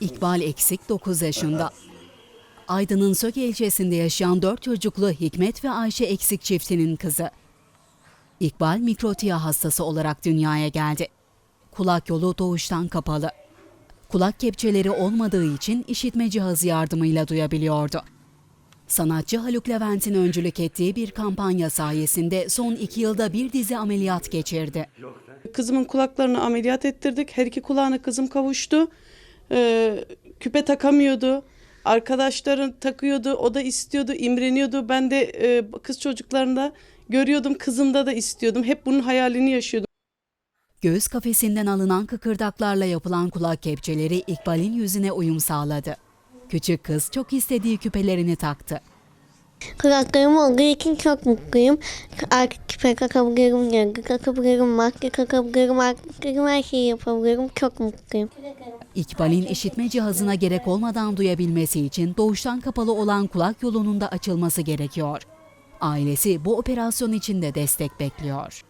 İkbal Eksik 9 yaşında. Aydın'ın Sök ilçesinde yaşayan 4 çocuklu Hikmet ve Ayşe Eksik çiftinin kızı. İkbal mikrotiya hastası olarak dünyaya geldi. Kulak yolu doğuştan kapalı. Kulak kepçeleri olmadığı için işitme cihazı yardımıyla duyabiliyordu. Sanatçı Haluk Levent'in öncülük ettiği bir kampanya sayesinde son iki yılda bir dizi ameliyat geçirdi. Kızımın kulaklarını ameliyat ettirdik. Her iki kulağına kızım kavuştu. Ee, küpe takamıyordu. Arkadaşların takıyordu. O da istiyordu, imreniyordu. Ben de e, kız çocuklarında görüyordum. Kızımda da istiyordum. Hep bunun hayalini yaşıyordum. Göğüs kafesinden alınan kıkırdaklarla yapılan kulak kepçeleri İkbal'in yüzüne uyum sağladı. Küçük kız çok istediği küpelerini taktı. Kulaklarım olduğu için çok mutluyum. Artık küpe kakabilirim, yargı kakabilirim, maske kakabilirim, artık her şeyi yapabilirim. Çok mutluyum. İkbal'in işitme cihazına gerek olmadan duyabilmesi için doğuştan kapalı olan kulak yolunun da açılması gerekiyor. Ailesi bu operasyon için de destek bekliyor.